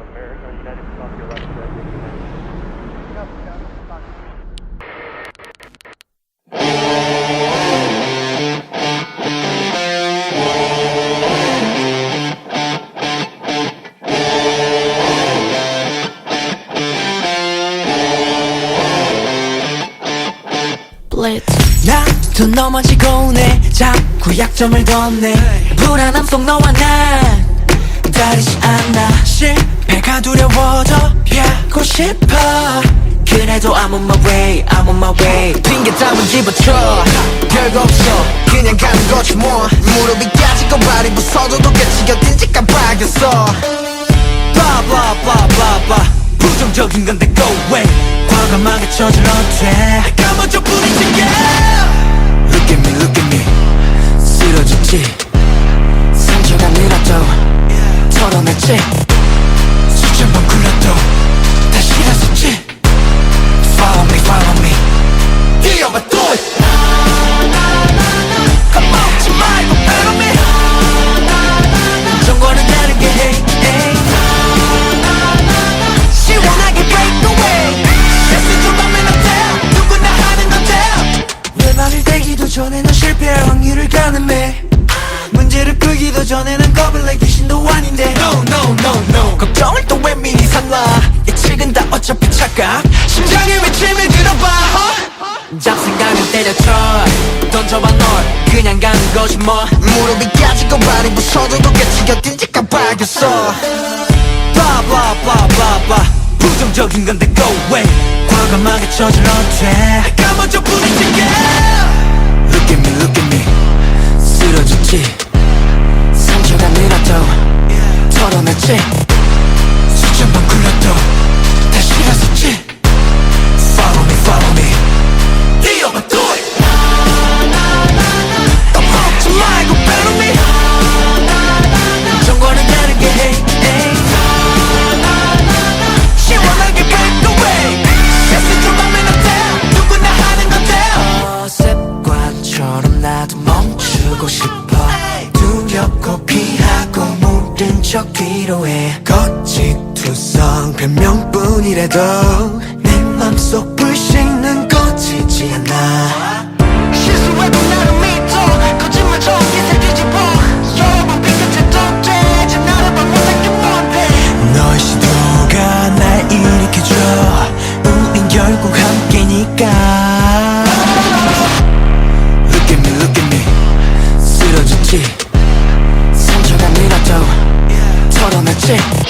America, United South Carolina, United. 나도 넘어지고 내 자꾸 약점을 덧내 불안함 속 너와 난 다르지 않아 싶어. 그래도 I'm on my way, I'm on my way. 핑계 담은 집어쳐. 별거 없어. 그냥 가는 거지 뭐. 무릎이 까지고 발이 부서져도 어딘지 깜빡였어. blah 부정적인 건데 go away. 과감하게 저질러 돼 까먹어 부딪히게. Look at me look at me. 쓰러졌지. 상처가 늘어도 털어냈지 전에 넌 실패할 확률을 가늠해. 문제를 풀기도 전에 난 겁을 내 귀신도 아닌데. No no no no. 걱정을 또 왜 미리 삼아? 예측은 다 어차피 착각. 심장에 외침을 들어봐 huh? 잡생각은 때려쳐. 던져봐 널. 그냥 가는 거지 뭐. 무릎이 까지고 발이 부서져도 끝이 어딘지 깜빡였어. blah blah blah blah blah 부정적인 건데 go away. 과감하게 저질러 돼. 까먹어 부딪히게. Look at me look at me 척 필요해 거짓투성 변명뿐이라도 내 맘속 불씨는 꺼지지 않아. 실수해도 나를 믿어. 거짓말 저기서 뒤집어 여러 번 비켜줘도 돼 이제 나를 봐 못한 게 뭔데. 너의 시도가 날 일으켜줘. 우린 결국 함께니까 dance.